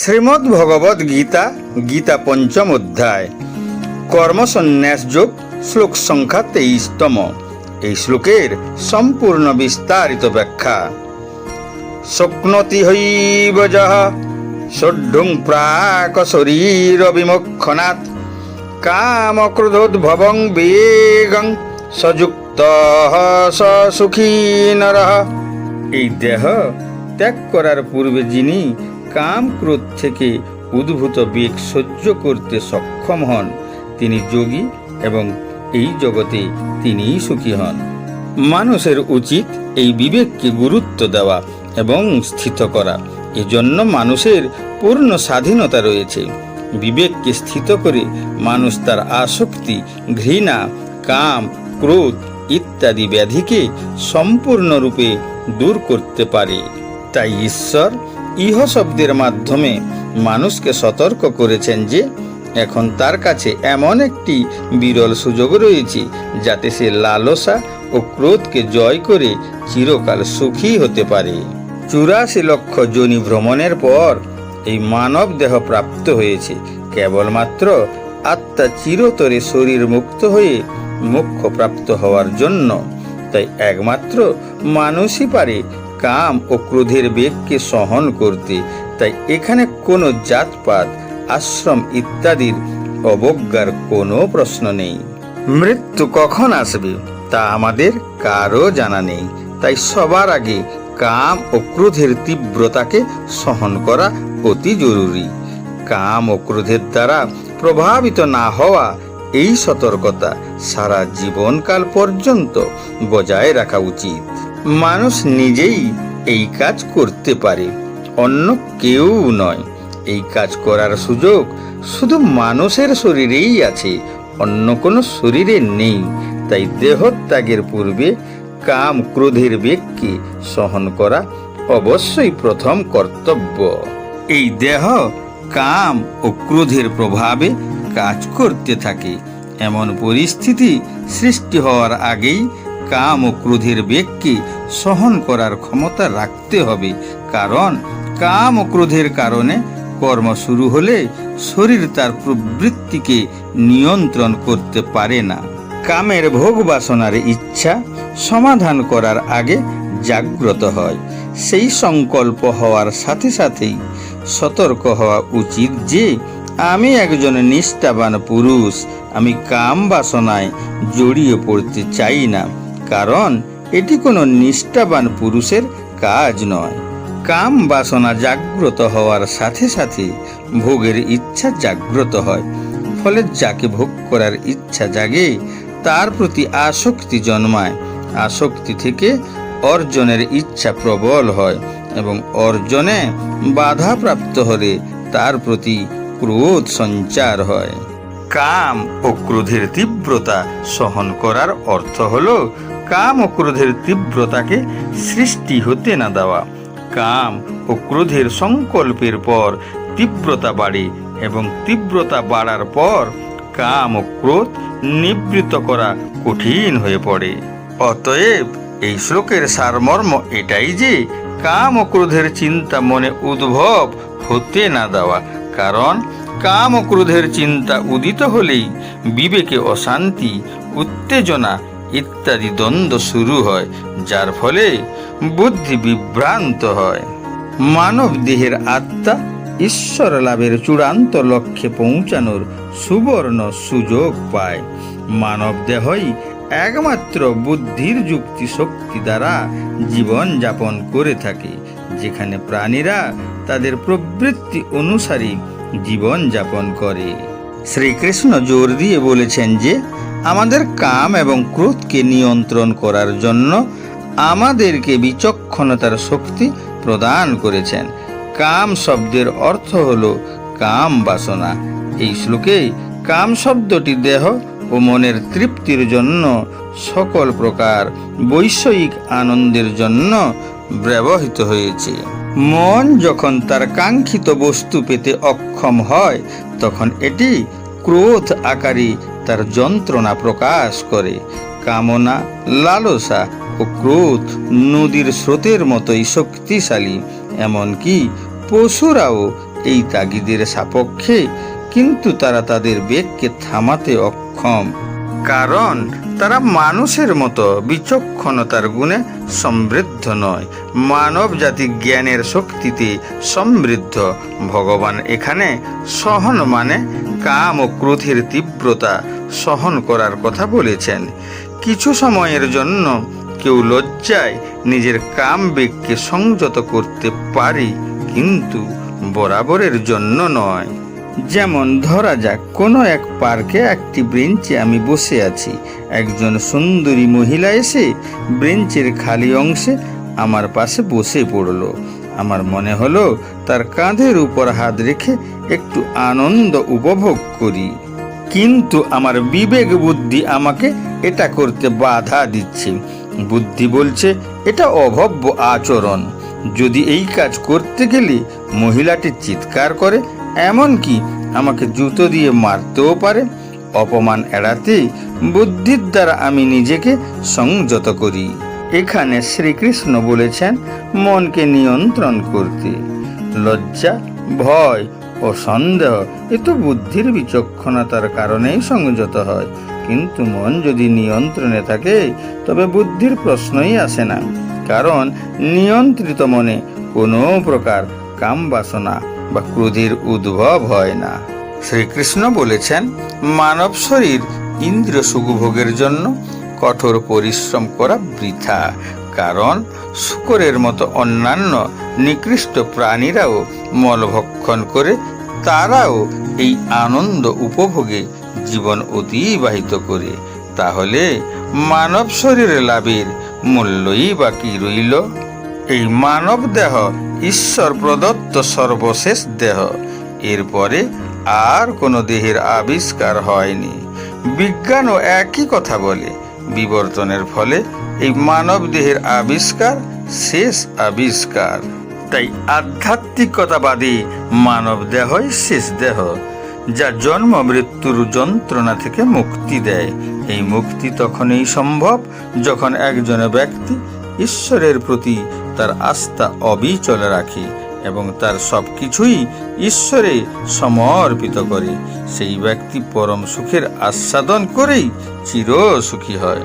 শ্রীমদ্ ভগবদ গীতা গীতা পঞ্চম অধ্যায়। কর্মসন্ন্যাস যোগ, শ্লোক সংখ্যা তেইশতম। এই শ্লোকের সম্পূর্ণ বিস্তারিত ব্যাখ্যা। শক্নতি হৈব যহ ষড্ঢুং প্রাক শরীর বিমক্ষণাৎ কাম ক্রোধোদ্ভবং বেগং সযুক্ত সুখী নরঃ। এই দেহ ত্যাগ করার পূর্বে যিনি কাম ক্রোধ থেকে উদ্ভূত বেগ সহ্য করতে সক্ষম হন। তিনি যোগী এবং এই জগতে তিনিই সুখী হন। মানুষের উচিত এই বিবেককে গুরুত্ব দেওয়া এবং স্থিত করা। এজন্য মানুষের পূর্ণ স্বাধীনতা রয়েছে। বিবেককে স্থিত করে মানুষ তার আসক্তি, ঘৃণা, কাম, ক্রোধ ইত্যাদি ব্যাধিকে সম্পূর্ণরূপে দূর করতে পারে। তাই ঈশ্বর ইহ শব্দের মাধ্যমে মানুষকে সতর্ক করেছেন যে এখন তার কাছে এমন একটি বিরল সুযোগ রয়েছে যাতে সে লালসা ও ক্রোধকে জয় করে চিরকাল সুখী হতে পারে। চুরাশি লক্ষ যোনি ভ্রমণের পর এই মানব দেহ প্রাপ্ত হয়েছে। কেবলমাত্র আত্মা চিরতরে শরীর মুক্ত হয়ে মোক্ষ প্রাপ্ত হওয়ার জন্য। তাই একমাত্র মানুষই পারে কাম ও ক্রোধের বেগকে সহন করতে। তাই এখানে কোনো জাতপাত, আশ্রম ইত্যাদির অবজ্ঞার কোনো প্রশ্ন নেই। মৃত্যু কখন আসবে, তা আমাদের কারও জানা নেই। তাই সবার আগে কাম ও ক্রোধের তীব্রতাকে সহন করা অতি জরুরি। কাম ও ক্রোধের দ্বারা প্রভাবিত না হওয়া এই সতর্কতা সারা জীবনকাল পর্যন্ত বজায় রাখা উচিত। মানুষ নিজেই এই কাজ করতে পারে, অন্য কেউ নয়। এই কাজ করার সুযোগ শুধু মানুষের শরীরেই আছে, অন্য কোনো শরীরে নেই। তাই দেহত্যাগের পূর্বে কাম ক্রোধের বেগকে সহন করা অবশ্যই প্রথম কর্তব্য। এই দেহ কাম ও ক্রোধের প্রভাবে কাজ করতে থাকে। এমন পরিস্থিতি সৃষ্টি হওয়ার আগেই কাম ও ক্রোধের বেগকে সহন করার ক্ষমতা রাখতে হবে। কারণ কাম ও ক্রোধের কারণে কর্ম শুরু হলে শরীর তার প্রবৃত্তিকে নিয়ন্ত্রণ করতে পারে না। কামের ভোগ বাসনার ইচ্ছা সমাধান করার আগে জাগ্রত হয়। সেই সংকল্প হওয়ার সাথে সাথেই সতর্ক হওয়া উচিত যে, আমি একজন নিষ্ঠাবান পুরুষ, আমি কাম বাসনায় জড়িয়ে পড়তে চাই না। কারণ এটি কোনো নিষ্ঠাবান পুরুষের কাজ নয়। কাম বাসনা জাগ্রত হওয়ার সাথে সাথে ভোগের ইচ্ছা জাগ্রত হয়। ফলে যাকে ভোগ করার ইচ্ছা জাগে, তার প্রতি আসক্তি জন্মায়। আসক্তি থেকে অর্জনের ইচ্ছা প্রবল হয় এবং অর্জনে বাধা প্রাপ্ত হলে তার প্রতি ক্রোধ সঞ্চার হয়। কাম ও ক্রোধের তীব্রতা সহন করার অর্থ হলো কাম ও ক্রোধের তীব্রতাকে সৃষ্টি হতে না দেওয়া। কাম ও ক্রোধের সংকল্পের পর তীব্রতা বাড়ে এবং তীব্রতা বাড়ার পর কাম ও ক্রোধ নিবৃত্ত করা কঠিন হয়ে পড়ে। অতএব এই শ্লোকের সারমর্ম এটাই যে কাম ও ক্রোধের চিন্তা মনে উদ্ভব হতে না দেওয়া, কারণ কাম ও ক্রোধের চিন্তা উদিত হলেই বিবেকে অশান্তি, উত্তেজনা ইত্যাদি দ্বন্দ্ব শুরু হয়, যার ফলে বুদ্ধি বিভ্রান্ত হয়। মানব দেহের আত্মা ঈশ্বর লাভের চূড়ান্ত লক্ষ্যে পৌঁছানোর সুবর্ণ সুযোগ পায়। মানব দেহই একমাত্র বুদ্ধির যুক্তি শক্তি দ্বারা জীবন যাপন করে থাকে, যেখানে প্রাণীরা তাদের প্রবৃত্তি অনুসারে জীবন যাপন করে। শ্রীকৃষ্ণ জোর দিয়ে বলেছেন যে আমাদের কাম এবং ক্রোধকে নিয়ন্ত্রণ করার জন্য আমাদেরকে বিচক্ষণতার শক্তি প্রদান করেছেন। কাম শব্দের অর্থ হল কাম বাসনা। এই শ্লোকে কাম শব্দটি দেহ ও মনের তৃপ্তির জন্য সকল প্রকার বৈষয়িক আনন্দের জন্য ব্যবহৃত হয়েছে। মন যখন তার কাঙ্ক্ষিত বস্তু পেতে অক্ষম হয়, তখন এটি ক্রোধ আকারে তার যন্ত্রণা প্রকাশ করে। কামনা, লালসা ও ক্রোধ নদীর স্রোতের মতোই শক্তিশালী। এমনকি পশুরাও এই তাগিদের সাপক্ষে, কিন্তু তারা তাদের বেগকে থামাতে অক্ষম। কারণ তারা মানুষের মতো বিচক্ষণতার গুণে সমৃদ্ধ নয়। মানব জাতি জ্ঞানের শক্তিতে সমৃদ্ধ। ভগবান এখানে সহন মানে কাম ও ক্রোধের তীব্রতা সহন করার কথা বলেছেন। কিছু সময়ের জন্য কেউ লজ্জায় নিজের কাম বেগকে সংযত করতে পারে, কিন্তু বরাবরের জন্য নয়। যেমন ধরা যাক, কোনো এক পার্কে একটি ব্রেঞ্চে আমি বসে আছি। একজন সুন্দরী মহিলা এসে ব্রেঞ্চের খালি অংশে আমার পাশে বসে পড়ল। আমার মনে হলো তার কাঁধের উপর হাত রেখে একটু আনন্দ উপভোগ করি। কিন্তু আমার বিবেক বুদ্ধি আমাকে এটা করতে বাধা দিচ্ছে। বুদ্ধি বলছে, এটা অভব্য আচরণ। যদি এই কাজ করতে গেলে মহিলাটি চিৎকার করে, এমনকি আমাকে জুতো দিয়ে মারতেও পারে, অপমান এড়াতে বুদ্ধির দ্বারা আমি নিজেকে সংযত করি। এখানে শ্রীকৃষ্ণ বলেছেন, মনকে নিয়ন্ত্রণ করতে। লজ্জা, ভয় ও সন্দেহ, এ তো বুদ্ধির বিচক্ষণতার কারণেই সংযত হয়। কিন্তু মন যদি নিয়ন্ত্রণে থাকে, তবে বুদ্ধির প্রশ্নই আসে না। কারণ নিয়ন্ত্রিত মনে কোনো প্রকার কাম বাসনা বা ক্রোধের উদ্ভব হয় না। শ্রীকৃষ্ণ বলেছেন, মানব শরীর ইন্দ্র সুখভোগের জন্য কঠোর পরিশ্রম করা বৃথা। কারণ শুকরের মতো অন্যান্য নিকৃষ্ট প্রাণীরাও মলভক্ষণ করে তারাও এই আনন্দ উপভোগে জীবন অতিবাহিত করে। তাহলে মানব শরীরে লাভের মূল্যই বাকি রইল? এই মানব দেহ ঈশ্বর প্রদত্ত সর্বশেষ দেহ। এরপরে আর কোনো দেহের আবিষ্কার হয়নি। বিজ্ঞানও একই কথা বলে। বিবর্তনের ফলে এই মানব দেহের আবিষ্কার শেষ আবিষ্কার। তাই আধ্যাত্মিকতাবাদী মানব দেহই শেষ দেহ, যা জন্ম মৃত্যুর যন্ত্রণা থেকে মুক্তি দেয়। এই মুক্তি তখনই সম্ভব যখন একজন ব্যক্তি ঈশ্বরের প্রতি তার আস্থা অবিচল রাখে এবং তার সব কিছুই ঈশ্বরে সমর্পিত করে। সেই ব্যক্তি পরম সুখের আস্বাদন করেই চির সুখী হয়।